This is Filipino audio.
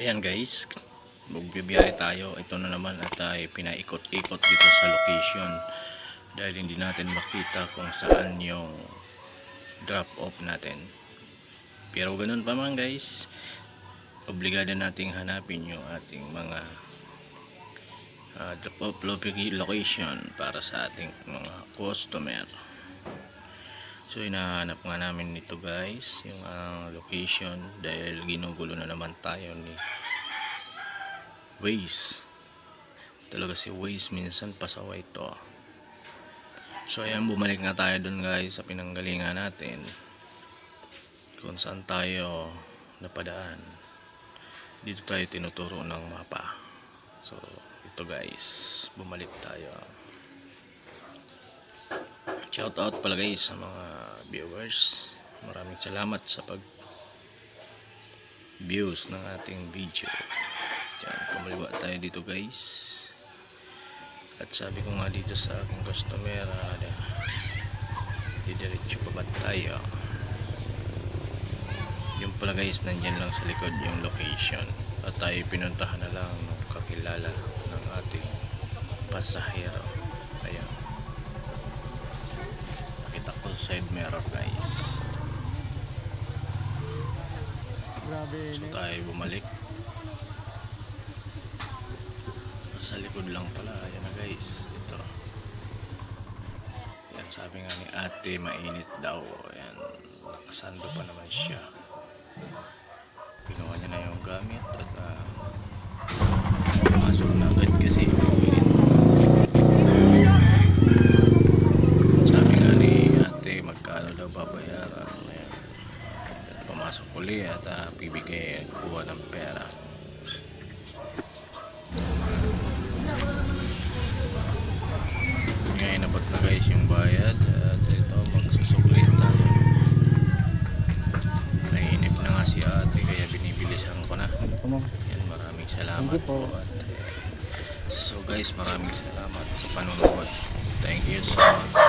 Ayan guys, magbibiyahe tayo. Ito na naman at ay pinaikot-ikot dito sa location dahil hindi natin makita kung saan yung drop off natin. Pero ganun pa man guys, obligado nating hanapin yung ating mga ah, drop off lo- location para sa ating mga customer. So hinahanap nga namin nito guys yung ah, location dahil ginugulo na naman tayo ni Waze. Talaga si Waze minsan pasaway to. So ayan bumalik nga tayo dun guys sa pinanggalingan natin kung saan tayo napadaan. Dito tayo tinuturo ng mapa. So ito guys bumalik tayo. Shout out pala guys sa mga viewers. Maraming salamat sa pag views ng ating video. Diyan, kumaliwa tayo dito guys. At sabi ko nga dito sa aking customer, ah, didiretso pa ba tayo? Yung pala guys, nandyan lang sa likod yung location. At tayo pinuntahan na lang ng kakilala ng ating pasahero. Ayan. Nakita ko sa side mirror guys. Grabe So tayo bumalik. Sa likod lang pala. Ayan na guys. Ito. Yan sabi nga ni ate mainit daw. Ayan. Nakasando pa naman siya. Pinuha niya na yung gamit at uh, pumasok na agad kasi mainit. Sabi nga ni ate magkano daw babayaran. Ayan. At pumasok uli at uh, bibigay kuha ng pera. Ngayon nabot na guys yung bayad at ito magsusuklit tayo. Nainip na nga si ate kaya binibilisan ko na. Mo. Yan maraming salamat po. At, eh, so guys maraming salamat sa panonood. Thank you so much.